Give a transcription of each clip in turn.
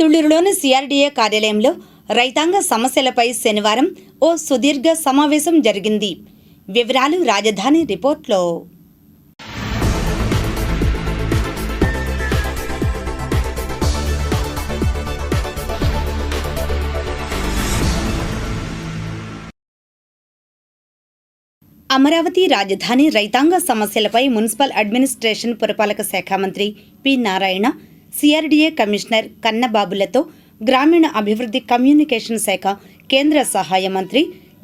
తుళ్ళూరులోని CRDA కార్యాలయంలో రైతాంగ సమస్యలపై శనివారం ఓ సుదీర్ఘ సమావేశం జరిగింది. వివరాలు రాజధాని రిపోర్ట్లో. అమరావతి రాజధాని రైతాంగ సమస్యలపై మున్సిపల్ అడ్మినిస్ట్రేషన్ పురపాలక శాఖ మంత్రి పి నారాయణ సిఆర్డీఏ కమిషనర్ కన్నబాబులతో గ్రామీణ అభివృద్ధి కమ్యూనికేషన్ శాఖ కేంద్ర సహాయ మంత్రి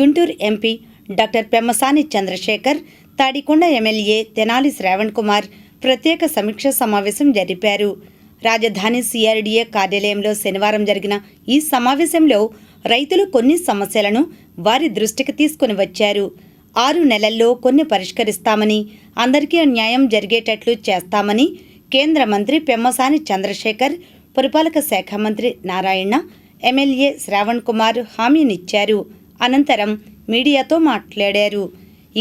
Guntur MP doctor Pemmasani Chandrasekhar Tadikonda MLA Tenali Sravan Kumar ప్రత్యేక సమీక్ష సమావేశం జరిపారు. రాజధాని సిఆర్డీఏ కార్యాలయంలో శనివారం జరిగిన ఈ సమావేశంలో రైతులు కొన్ని సమస్యలను వారి దృష్టికి తీసుకుని వచ్చారు. ఆరు నెలల్లో కొన్ని పరిష్కరిస్తామని అందరికీ న్యాయం జరిగేటట్లు చేస్తామని కేంద్ర మంత్రి పెమ్మసాని చంద్రశేఖర్ పురపాలక శాఖ మంత్రి నారాయణ ఎమ్మెల్యే శ్రావణ్ కుమార్ హామీనిచ్చారు. అనంతరం మీడియాతో మాట్లాడారు.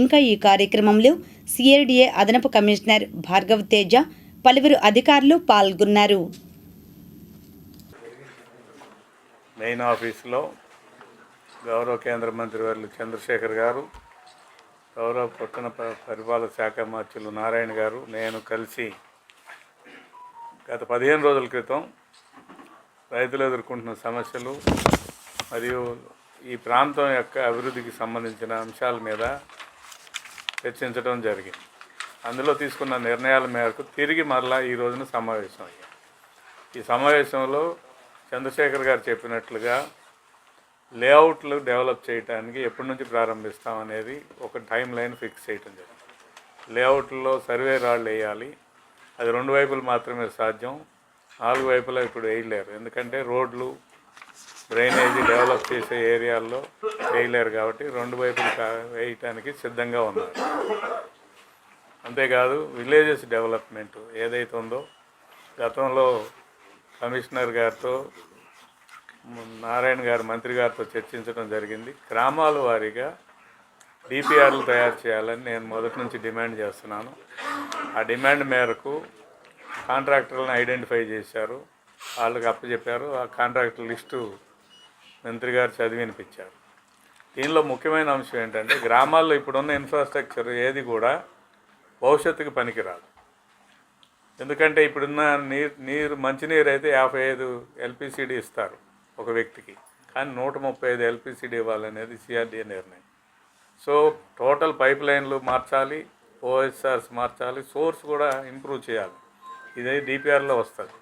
ఇంకా ఈ కార్యక్రమంలో సిఆర్డీఏ అదనపు కమిషనర్ భార్గవ్ తేజ పలువురు అధికారులు పాల్గొన్నారు. మెయిన్ ఆఫీస్లో గౌరవ కేంద్ర మంత్రి వర్లు చంద్రశేఖర్ గారు గౌరవ పట్టణ పరిపాలన శాఖ మంత్రులు నారాయణ గారు నేను కలిసి గత పదిహేను రోజుల క్రితం రైతులు ఎదుర్కొంటున్న సమస్యలు మరియు ఈ ప్రాంతం యొక్క అభివృద్ధికి సంబంధించిన అంశాల మీద చర్చించడం జరిగింది. అందులో తీసుకున్న నిర్ణయాల మేరకు తిరిగి మరలా ఈ రోజున సమావేశం అయ్యాం. ఈ సమావేశంలో చంద్రశేఖర్ గారు చెప్పినట్లుగా లేఅవుట్లు డెవలప్ చేయడానికి ఎప్పటి నుంచి ప్రారంభిస్తాం అనేది ఒక టైం లైన్ ఫిక్స్ చేయటం జరిగింది. లేఅవుట్లో సర్వే రాళ్ళు వేయాలి అది రెండు వైపులు మాత్రమే సాధ్యం. నాలుగు వైపులా ఇప్పుడు వేయలేరు. ఎందుకంటే రోడ్లు డ్రైనేజీ డెవలప్ చేసే ఏరియాల్లో వేయలేరు కాబట్టి రెండు వైపులు వేయటానికి సిద్ధంగా ఉన్నారు. అంతేకాదు విలేజెస్ డెవలప్మెంట్ ఏదైతే ఉందో గతంలో కమిషనర్ గారితో నారాయణ గారు మంత్రి గారితో చర్చించడం జరిగింది. గ్రామాల వారీగా డిపిఆర్లు తయారు చేయాలని నేను మొదటి నుంచి డిమాండ్ చేస్తున్నాను. ఆ డిమాండ్ మేరకు కాంట్రాక్టర్లను ఐడెంటిఫై చేశారు. వాళ్ళకి అప్పచెప్పారు. ఆ కాంట్రాక్టర్ లిస్టు మంత్రి గారు చదివినిపించారు. దీనిలో ముఖ్యమైన అంశం ఏంటంటే గ్రామాల్లో ఇప్పుడున్న ఇన్ఫ్రాస్ట్రక్చర్ ఏది కూడా భవిష్యత్తుకి పనికిరాదు. ఎందుకంటే ఇప్పుడున్న నీరు నీరు మంచినీరు అయితే యాభై ఐదు ఎల్పిసిడి ఇస్తారు ఒక వ్యక్తికి. కానీ నూట ముప్పై ఐదు ఎల్పిసిడి ఇవ్వాలనేది సిఆర్డీఏ నిర్ణయం. సో టోటల్ పైప్ లైన్లు మార్చాలి ఓఎస్ఆర్స్ మార్చాలి సోర్స్ కూడా ఇంప్రూవ్ చేయాలి. ఇది డిపిఆర్లో వస్తుంది.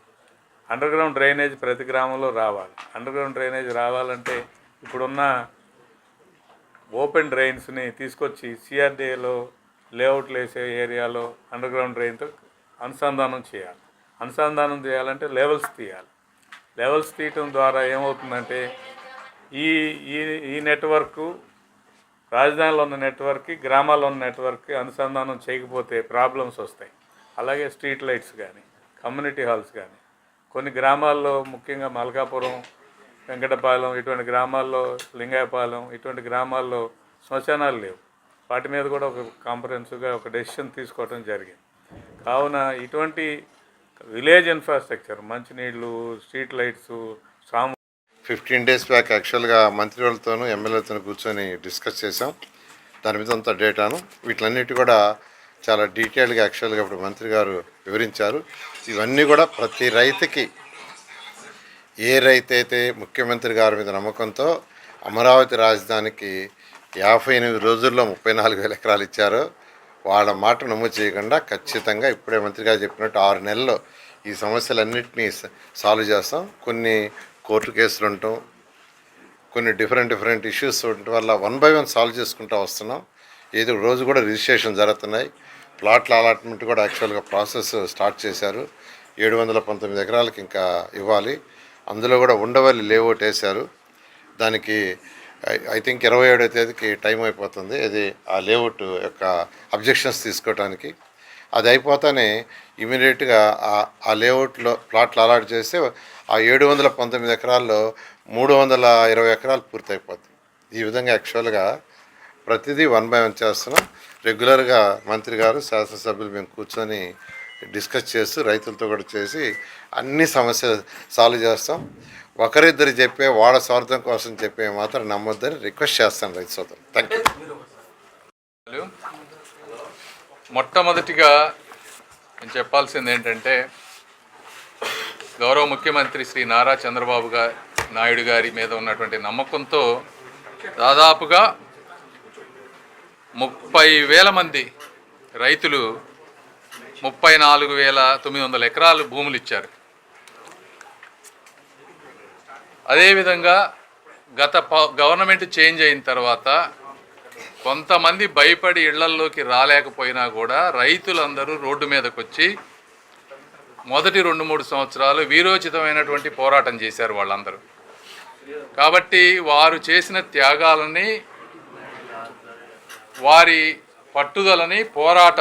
అండర్ గ్రౌండ్ డ్రైనేజ్ ప్రతి గ్రామంలో రావాలి. అండర్ గ్రౌండ్ డ్రైనేజ్ రావాలంటే ఇప్పుడున్న ఓపెన్ డ్రైన్స్ని తీసుకొచ్చి సిఆర్డీఏలో లేఅవుట్లు వేసే ఏరియాలో అండర్ గ్రౌండ్ డ్రైన్తో అనుసంధానం చేయాలి. అనుసంధానం చేయాలంటే లెవెల్స్ తీయాలి. లెవెల్స్ తీయటం ద్వారా ఏమవుతుందంటే ఈ ఈ ఈ నెట్వర్క్ రాజధానిలో ఉన్న నెట్వర్క్కి గ్రామాల్లో ఉన్న నెట్వర్క్కి అనుసంధానం చేయకపోతే ప్రాబ్లమ్స్ వస్తాయి. అలాగే స్ట్రీట్ లైట్స్ కానీ కమ్యూనిటీ హాల్స్ కానీ కొన్ని గ్రామాల్లో ముఖ్యంగా మల్కాపురం వెంకటపాలెం ఇటువంటి గ్రామాల్లో లింగాయపాలెం ఇటువంటి గ్రామాల్లో శ్మశానాలు లేవు. వాటి మీద కూడా ఒక కాంపరెన్స్గా ఒక డెసిషన్ తీసుకోవడం జరిగింది. కావున ఇటువంటి విలేజ్ ఇన్ఫ్రాస్ట్రక్చర్ మంచినీళ్ళు స్ట్రీట్ లైట్స్ సాము ఫిఫ్టీన్ డేస్ బ్యాక్ యాక్చువల్గా మంత్రి వాళ్ళతోనూ ఎమ్మెల్యేలతో కూర్చొని డిస్కస్ చేసాం దాని మీద అంత డేటాను. వీటిలన్నిటి కూడా చాలా డీటెయిల్గా యాక్చువల్గా ఇప్పుడు మంత్రి గారు వివరించారు. ఇవన్నీ కూడా ప్రతి రైతుకి ఏ రైతు అయితే ముఖ్యమంత్రి గారి మీద నమ్మకంతో అమరావతి రాజధానికి యాభై ఎనిమిది రోజుల్లో ముప్పై నాలుగు వేల ఎకరాలు ఇచ్చారో వాళ్ళ మాట నమోదు చేయకుండా ఖచ్చితంగా ఇప్పుడే మంత్రి గారు చెప్పినట్టు ఆరు నెలల్లో ఈ సమస్యలన్నింటినీ సాల్వ్ చేస్తాం. కొన్ని కోర్టు కేసులు ఉండటం కొన్ని డిఫరెంట్ డిఫరెంట్ ఇష్యూస్ ఉండటం వల్ల వన్ బై వన్ సాల్వ్ చేసుకుంటూ వస్తున్నాం. ఏదో రోజు కూడా రిజిస్ట్రేషన్ జరుగుతున్నాయి. ప్లాట్ల అలాట్మెంట్ కూడా యాక్చువల్గా ప్రాసెస్ స్టార్ట్ చేశారు. ఏడు వందల పంతొమ్మిది ఎకరాలకి ఇంకా ఇవ్వాలి. అందులో కూడా ఉండవల్లి లేఅవుట్ వేశారు. దానికి ఐ థింక్ ఇరవై ఏడో తేదీకి టైం అయిపోతుంది. ఇది ఆ లేఅవుట్ యొక్క అబ్జెక్షన్స్ తీసుకోవడానికి అది అయిపోతానే ఇమీడియట్గా ఆ- ఆ లేఅవుట్లో ప్లాట్లు అలాట్ చేస్తే ఆ ఏడు వందల పంతొమ్మిది ఎకరాల్లో మూడు వందల ఇరవై ఎకరాలు పూర్తయిపోద్ది ఈ విధంగా యాక్చువల్గా ప్రతిదీ వన్ బై వన్ చేస్తున్నాం. రెగ్యులర్గా మంత్రి గారు శాసనసభ్యులు మేము కూర్చొని డిస్కస్ చేస్తూ రైతులతో కూడా చేసి అన్ని సమస్యలు సాల్వ్ చేస్తాం. ఒకరిద్దరు చెప్పే వాళ్ళ స్వార్థం కోసం చెప్పే మాత్రం నమ్మొద్దని రిక్వెస్ట్ చేస్తాను రైతు సోదరు థ్యాంక్ యూ మొట్టమొదటిగా నేను చెప్పాల్సింది ఏంటంటే గౌరవ ముఖ్యమంత్రి శ్రీ నారా చంద్రబాబు గారి నాయుడు గారి మీద ఉన్నటువంటి నమ్మకంతో దాదాపుగా ముప్పై వేల మంది రైతులు ముప్పై నాలుగు వేల తొమ్మిది వందల ఎకరాలు భూములు ఇచ్చారు. అదేవిధంగా గత ప- గవర్నమెంట్ చేంజ్ అయిన తర్వాత కొంతమంది భయపడి ఇళ్ళల్లోకి రాలేకపోయినా కూడా రైతులందరూ రోడ్డు మీదకి వచ్చి మొదటి రెండు మూడు సంవత్సరాలు వీరోచితమైనటువంటి పోరాటం చేశారు వాళ్ళందరూ. కాబట్టి వారు చేసిన త్యాగాలని వారి పట్టుదలని పోరాట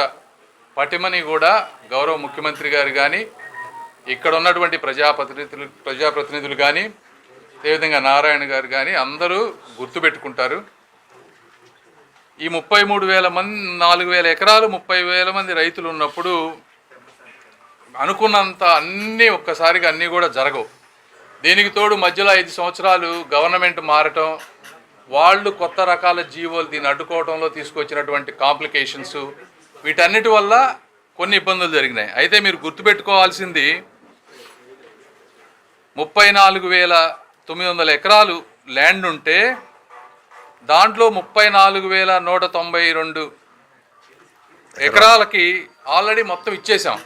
పటిమని కూడా గౌరవ ముఖ్యమంత్రి గారు కానీ ఇక్కడ ఉన్నటువంటి ప్రజాప్రతినిధులు ప్రజాప్రతినిధులు కానీ అదేవిధంగా నారాయణ గారు కానీ అందరూ గుర్తుపెట్టుకుంటారు ఈ ముప్పై మూడు వేల మంది నాలుగు వేల ఎకరాలు ముప్పై వేల మంది రైతులు ఉన్నప్పుడు అనుకున్నంత అన్నీ ఒక్కసారిగా అన్నీ కూడా జరగవు. దీనికి తోడు మధ్యలో ఐదు సంవత్సరాలు గవర్నమెంట్ మారటం వాళ్ళు కొత్త రకాల జీవోలు దీన్ని అడ్డుకోవడంలో తీసుకొచ్చినటువంటి కాంప్లికేషన్స్ వీటన్నిటి వల్ల కొన్ని ఇబ్బందులు జరిగినాయి. అయితే మీరు గుర్తుపెట్టుకోవాల్సింది ముప్పై నాలుగు వేల తొమ్మిది వందల ఎకరాలు ల్యాండ్ ఉంటే దాంట్లో ముప్పై నాలుగు వేల నూట తొంభై రెండు ఎకరాలకి ఆల్రెడీ మొత్తం ఇచ్చేసాం.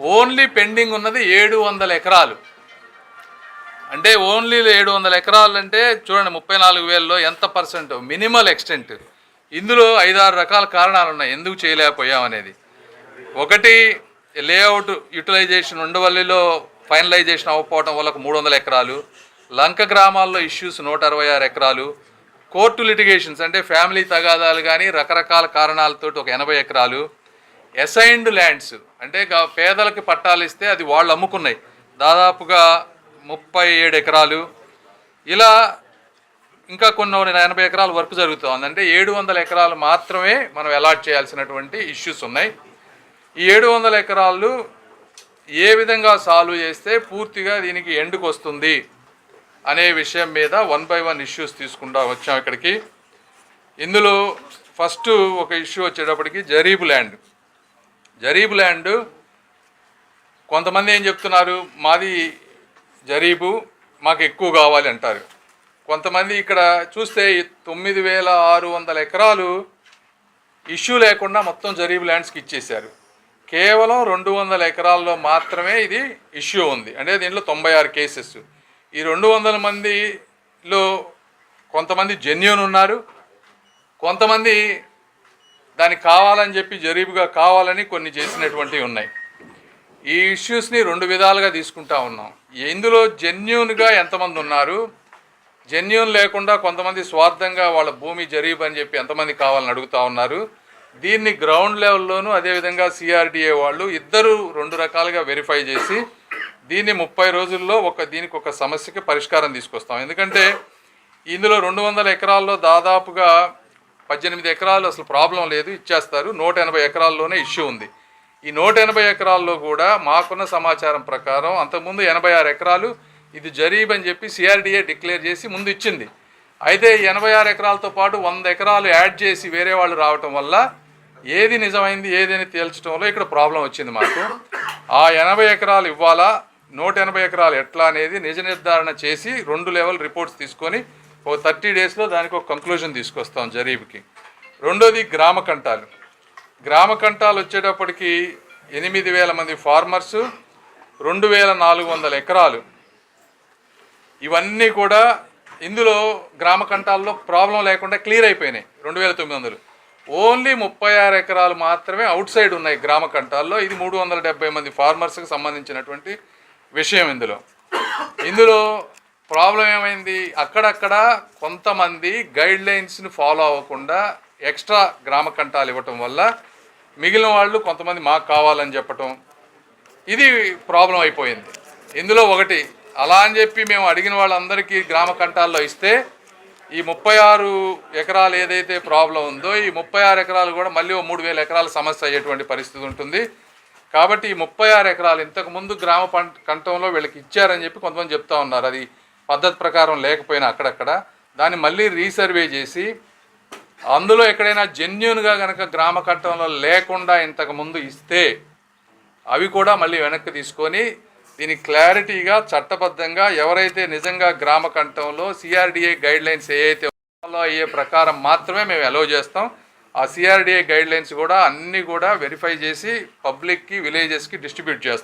ఓన్లీ పెండింగ్ ఉన్నది ఏడు వందల ఎకరాలు. అంటే ఓన్లీ ఏడు వందల ఎకరాలు అంటే చూడండి ముప్పై నాలుగు వేలలో ఎంత పర్సెంట్? Minimal extent. ఇందులో ఐదారు రకాల కారణాలు ఉన్నాయి. ఎందుకు చేయలేకపోయాం అనేది. ఒకటి లేఅవుట్ యూటిలైజేషన్ ఉండవల్లిలో ఫైనలైజేషన్ అవ్వకపోవడం వల్ల ఒక మూడు వందల ఎకరాలు. లంక గ్రామాల్లో ఇష్యూస్ నూట అరవై ఆరు ఎకరాలు. కోర్టు లిటిగేషన్స్ అంటే ఫ్యామిలీ తగాదాలు కానీ రకరకాల కారణాలతోటి ఒక ఎనభై ఎకరాలు. Assigned lands. అంటే పేదలకి పట్టాలు ఇస్తే అది వాళ్ళు అమ్ముకున్నాయి. దాదాపుగా ముప్పై ఏడు ఎకరాలు. ఇలా ఇంకా కొన్ని ఎనభై ఎకరాల వర్క్ జరుగుతుంది. అంటే ఏడు వందల ఎకరాలు మాత్రమే మనం అలాట్ చేయాల్సినటువంటి ఇష్యూస్ ఉన్నాయి. ఈ ఏడు వందల ఎకరాలు ఏ విధంగా సాల్వ్ చేస్తే పూర్తిగా దీనికి ఎండుకు వస్తుంది అనే విషయం మీద వన్ బై వన్ ఇష్యూస్ తీసుకుంటా వచ్చాం ఇక్కడికి. ఇందులో ఫస్ట్ ఒక ఇష్యూ వచ్చేటప్పటికి జరీబ్ ల్యాండ్. జరీబ్ ల్యాండ్. కొంతమంది ఏం చెప్తున్నారు? మాది జరీబు మాకు ఎక్కువ కావాలి అంటారు. కొంతమంది ఇక్కడ చూస్తే తొమ్మిది వేల ఆరు వందల ఎకరాలు ఇష్యూ లేకుండా మొత్తం జరీబ్ ల్యాండ్స్కి ఇచ్చేశారు. కేవలం రెండు వందల ఎకరాల్లో మాత్రమే ఇది ఇష్యూ ఉంది. అంటే దీంట్లో తొంభై ఆరు కేసెస్. ఈ రెండు వందల మందిలో కొంతమంది జెన్యున్ ఉన్నారు. కొంతమంది దానికి కావాలని చెప్పి జరీబుగా కావాలని కొన్ని చేసినటువంటివి ఉన్నాయి. ఈ ఇష్యూస్ని రెండు విధాలుగా తీసుకుంటా ఉన్నాం. ఇందులో జెన్యున్గా ఎంతమంది ఉన్నారు? జెన్యున్ లేకుండా కొంతమంది స్వార్థంగా వాళ్ళ భూమి జరీబు అని చెప్పి ఎంతమంది కావాలని అడుగుతా ఉన్నారు? దీన్ని గ్రౌండ్ లెవెల్లోనూ అదేవిధంగా సిఆర్డిఏ వాళ్ళు ఇద్దరు రెండు రకాలుగా వెరిఫై చేసి దీన్ని ముప్పై రోజుల్లో ఒక దీనికి ఒక సమస్యకి పరిష్కారం తీసుకొస్తాం. ఎందుకంటే ఇందులో రెండు వందల ఎకరాల్లో దాదాపుగా పద్దెనిమిది ఎకరాలు అసలు ప్రాబ్లం లేదు ఇచ్చేస్తారు. నూట ఎనభై ఎకరాల్లోనే ఇష్యూ ఉంది. ఈ నూట ఎనభై ఎకరాల్లో కూడా మాకున్న సమాచారం ప్రకారం అంతకుముందు ఎనభై ఆరు ఎకరాలు ఇది జరీబ్ అని చెప్పి సిఆర్డిఏ డిక్లేర్ చేసి ముందు ఇచ్చింది. అయితే ఎనభై ఆరు ఎకరాలతో పాటు వంద ఎకరాలు యాడ్ చేసి వేరే వాళ్ళు రావటం వల్ల ఏది నిజమైంది ఏదని తేల్చడంలో ఇక్కడ ప్రాబ్లం వచ్చింది మాకు. ఆ ఎనభై ఎకరాలు ఇవ్వాలా నూట ఎనభై ఎకరాలు ఎట్లా అనేది నిజ నిర్ధారణ చేసి రెండు లెవెల్ రిపోర్ట్స్ తీసుకొని ఒక థర్టీ డేస్లో దానికి ఒక కంక్లూజన్ తీసుకొస్తాం జరీబ్కి. రెండోది గ్రామ కంటాలు. గ్రామ కంటాలు వచ్చేటప్పటికి ఎనిమిది వేల మంది ఫార్మర్స్ రెండు వేల నాలుగు వందల ఎకరాలు. ఇవన్నీ కూడా ఇందులో గ్రామ కంటాల్లో ప్రాబ్లం లేకుండా క్లియర్ అయిపోయినాయి రెండు వేల తొమ్మిది వందలు. ఓన్లీ ముప్పై ఆరు ఎకరాలు మాత్రమే అవుట్ సైడ్ ఉన్నాయి గ్రామ కంటాల్లో. ఇది మూడు వందల డెబ్బై మంది ఫార్మర్స్కి సంబంధించినటువంటి విషయం ఇందులో. ఇందులో ప్రాబ్లం ఏమైంది? అక్కడక్కడ కొంతమంది గైడ్ లైన్స్ని ఫాలో అవ్వకుండా ఎక్స్ట్రా గ్రామ కంఠాలు ఇవ్వటం వల్ల మిగిలిన వాళ్ళు కొంతమంది మాకు కావాలని చెప్పటం ఇది ప్రాబ్లం అయిపోయింది. ఇందులో ఒకటి అలా అని చెప్పి మేము అడిగిన వాళ్ళందరికీ గ్రామ కంఠాల్లో ఇస్తే ఈ ముప్పై ఆరు ఎకరాలు ఏదైతే ప్రాబ్లం ఉందో ఈ ముప్పై ఆరు ఎకరాలు కూడా మళ్ళీ ఓ మూడు వేల ఎకరాల సమస్య అయ్యేటువంటి పరిస్థితి ఉంటుంది. కాబట్టి ఈ ముప్పై ఆరు ఎకరాలు ఇంతకుముందు గ్రామ పంట కంఠంలో వీళ్ళకి ఇచ్చారని చెప్పి కొంతమంది చెప్తా ఉన్నారు. అది పద్ధతి ప్రకారం లేకపోయినా అక్కడక్కడ దాన్ని మళ్ళీ రీసర్వే చేసి అందులో ఎక్కడైనా జెన్యున్గా కనుక గ్రామ కట్టంలో లేకుండా ఇంతకు ముందు ఇస్తే అవి కూడా మళ్ళీ వెనక్కి తీసుకొని దీని క్లారిటీగా చట్టబద్ధంగా ఎవరైతే నిజంగా గ్రామ కంఠంలో సిఆర్డిఏ గైడ్ లైన్స్ ఏవైతే ఫాలో అయ్యే ప్రకారం మాత్రమే మేము అలో చేస్తాం. ఆ సిఆర్డిఏ గైడ్ లైన్స్ కూడా అన్నీ కూడా వెరిఫై చేసి పబ్లిక్కి విలేజెస్కి డిస్ట్రిబ్యూట్ చేస్తాం.